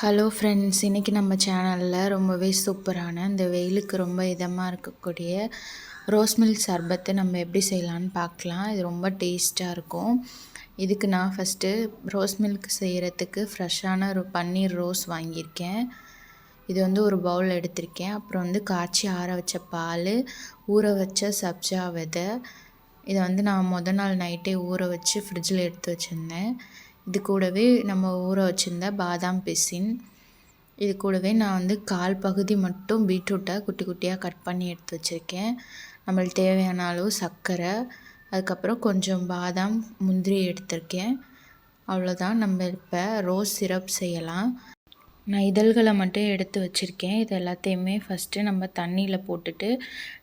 Hello friends இன்றைக்கி நம்ம சேனலில் ரொம்பவே சூப்பரான இந்த வெயிலுக்கு ரொம்ப இதமாக இருக்கக்கூடிய ரோஸ் மில்க் சர்பத்தை நம்ம எப்படி செய்யலான்னு பார்க்கலாம். இது ரொம்ப டேஸ்ட்டாக இருக்கும். இதுக்கு நான் ஃபஸ்ட்டு ரோஸ் மில்க் செய்கிறதுக்கு ஃப்ரெஷ்ஷான ஒரு பன்னீர் ரோஸ் வாங்கியிருக்கேன். இது வந்து ஒரு பவுல் எடுத்திருக்கேன். அப்புறம் வந்து காய்ச்சி ஆற வச்ச பால் ஊற வச்ச சப்ஜா விதை. இதை வந்து நான் மொதல் நாள் நைட்டே ஊற வச்சு ஃப்ரிட்ஜில் எடுத்து வச்சுருந்தேன். இது கூடவே நம்ம ஊற வச்சுருந்த பாதாம் பிசின் இது கூடவே நான் வந்து கால் பகுதி மட்டும் பீட்ரூட்டை குட்டி குட்டியாக கட் பண்ணி எடுத்து வச்சுருக்கேன். நம்மளுக்கு தேவையான அளவு சர்க்கரை அதுக்கப்புறம் கொஞ்சம் பாதாம் முந்திரி எடுத்திருக்கேன். அவ்வளோதான் நம்ம இப்போ ரோஸ் சிரப் செய்யலாம். நான் இதழ்களை மட்டும் எடுத்து வச்சுருக்கேன். இது எல்லாத்தையுமே ஃபஸ்ட்டு நம்ம தண்ணியில் போட்டுட்டு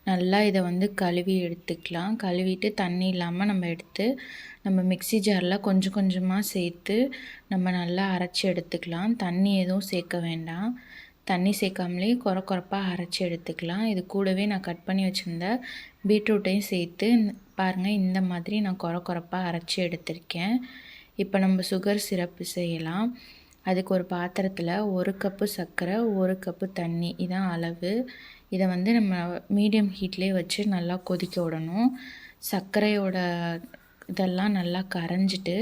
நல்லா இதை வந்து கழுவி எடுத்துக்கலாம். கழுவிட்டு தண்ணி இல்லாமல் நம்ம எடுத்து நம்ம மிக்சி ஜாரில் கொஞ்சம் கொஞ்சமாக சேர்த்து நம்ம நல்லா அரைச்சி எடுத்துக்கலாம். தண்ணி எதுவும் சேர்க்க வேண்டாம். தண்ணி சேர்க்காமலே குறை குறைப்பாக அரைச்சி எடுத்துக்கலாம். இது கூடவே நான் கட் பண்ணி வச்சுருந்த பீட்ரூட்டையும் சேர்த்து பாருங்கள் இந்த மாதிரி நான் குறை குறைப்பாக அரைச்சி எடுத்திருக்கேன். இப்போ நம்ம சுகர் சிரப்பு செய்யலாம். அதுக்கு ஒரு பாத்திரத்தில் ஒரு கப்பு சர்க்கரை ஒரு கப்பு தண்ணி. இதான் அளவு. இதை வந்து நம்ம மீடியம் ஹீட்லேயே வச்சு நல்லா கொதிக்க விடணும். சர்க்கரையோட இதெல்லாம் நல்லா கரைஞ்சிட்டு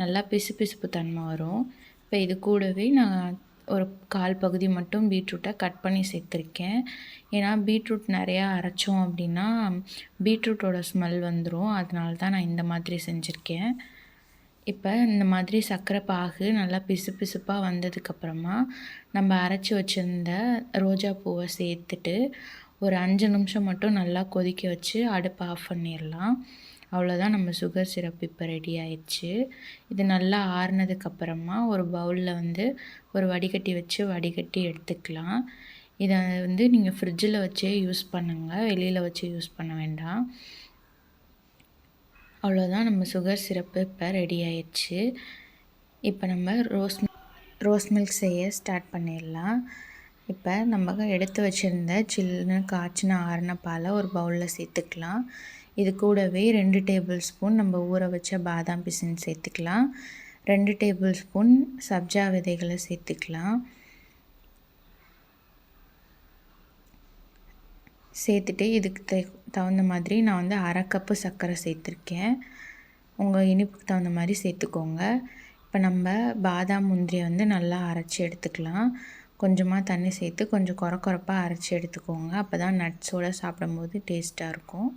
நல்லா பிசு பிசுப்பு தன்மை வரும். இப்போ இது கூடவே நான் ஒரு கால் பகுதி மட்டும் பீட்ரூட்டை கட் பண்ணி சேர்த்துருக்கேன். ஏன்னா பீட்ரூட் நிறையா அரைச்சோம் அப்படின்னா பீட்ரூட்டோட ஸ்மெல் வந்துடும் அதனால தான் நான் இந்த மாதிரி செஞ்சுருக்கேன். இப்போ இந்த மாதிரி சர்க்கரை பாகு நல்லா பிசு பிசுப்பாக வந்ததுக்கப்புறமா நம்ம அரைச்சி வச்சுருந்த ரோஜா பூவை சேர்த்துட்டு ஒரு அஞ்சு நிமிஷம் மட்டும் நல்லா கொதிக்க வச்சு அடுப்பை ஆஃப் பண்ணிடலாம். அவ்வளோதான் நம்ம சுகர் சிரப் இப்போ ரெடி ஆயிடுச்சு. இது நல்லா ஆறுனதுக்கப்புறமா ஒரு பவுலில் வந்து ஒரு வடிகட்டி வச்சு வடிகட்டி எடுத்துக்கலாம். இதை வந்து நீங்கள் ஃப்ரிட்ஜில் வச்சே யூஸ் பண்ணுங்கள் வெளியில் வச்சு யூஸ் பண்ண வேண்டாம். அவ்வளோதான் நம்ம சுகர் சிரப்பு இப்போ ரெடி ஆயிடுச்சு. இப்போ நம்ம ரோஸ் ரோஸ் மில்க் செய்ய ஸ்டார்ட் பண்ணிடலாம். இப்போ நம்ம எடுத்து வச்சுருந்த சில்லுன்னு காய்ச்சின ஆறின பாலை ஒரு பவுலில் சேர்த்துக்கலாம். இது கூடவே ரெண்டு டேபிள் ஸ்பூன் நம்ம ஊற வச்ச பாதாம் பிசின் சேர்த்துக்கலாம். ரெண்டு டேபிள் ஸ்பூன் சப்ஜா விதைகளை சேர்த்துக்கலாம். சேர்த்துட்டு இதுக்கு தகுந்த மாதிரி நான் வந்து அரை கப்பு சர்க்கரை சேர்த்துருக்கேன். உங்கள் இனிப்புக்கு தகுந்த மாதிரி சேர்த்துக்கோங்க. இப்போ நம்ம பாதாம் முந்திரியை வந்து நல்லா அரைச்சி எடுத்துக்கலாம். கொஞ்சமாக தண்ணி சேர்த்து கொஞ்சம் குற குறப்பாக அரைச்சி எடுத்துக்கோங்க. அப்போ தான் நட்ஸோடு சாப்பிடும்போது டேஸ்ட்டாக இருக்கும்.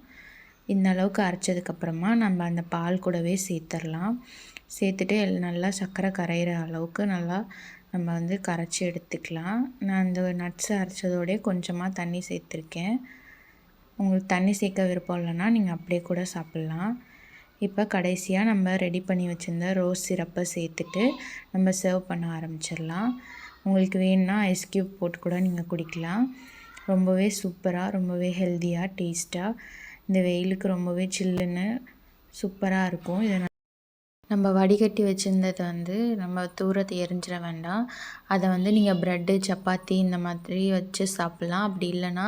இந்த அளவுக்கு அரைச்சதுக்கப்புறமா நம்ம அந்த பால் கூடவே சேர்த்துடலாம் சேர்த்துட்டு நல்லா சர்க்கரை கரையிற அளவுக்கு நல்லா நம்ம வந்து கரைச்சி எடுத்துக்கலாம். நான் அந்த நட்ஸை அரைச்சதோடய கொஞ்சமாக தண்ணி சேர்த்துருக்கேன். உங்களுக்கு தண்ணி சேர்க்க விருப்பம் இல்லைன்னா நீங்கள் அப்படியே கூட சாப்பிட்லாம். இப்போ கடைசியாக நம்ம ரெடி பண்ணி வச்சுருந்த ரோஸ் சிரப்பை சேர்த்துட்டு நம்ம சர்வ் பண்ண ஆரம்பிச்சிடலாம். உங்களுக்கு வேணும்னா ஐஸ் க்யூப் போட்டு கூட நீங்கள் குடிக்கலாம். ரொம்பவே சூப்பராக ரொம்பவே ஹெல்த்தியாக டேஸ்ட்டாக இந்த வெயிலுக்கு ரொம்பவே சில்லுன்னு சூப்பராக இருக்கும். இதை நம்ம வடிகட்டி வச்சுருந்தது வந்து நம்ம தூரத்தை எரிஞ்சிட வேண்டாம். அதை வந்து நீங்கள் ப்ரெட்டு சப்பாத்தி இந்த மாதிரி வச்சு சாப்பிட்லாம். அப்படி இல்லைன்னா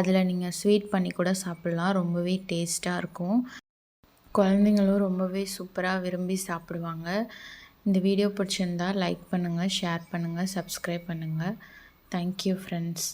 அதில் நீங்கள் ஸ்வீட் பண்ணி கூட சாப்பிட்லாம். ரொம்பவே டேஸ்ட்டாக இருக்கும். குழந்தைங்களும் ரொம்பவே சூப்பராக விரும்பி சாப்பிடுவாங்க. இந்த வீடியோ பிடிச்சிருந்தா லைக் பண்ணுங்கள் ஷேர் பண்ணுங்கள் சப்ஸ்கிரைப் பண்ணுங்கள் தேங்க்யூ ஃப்ரெண்ட்ஸ்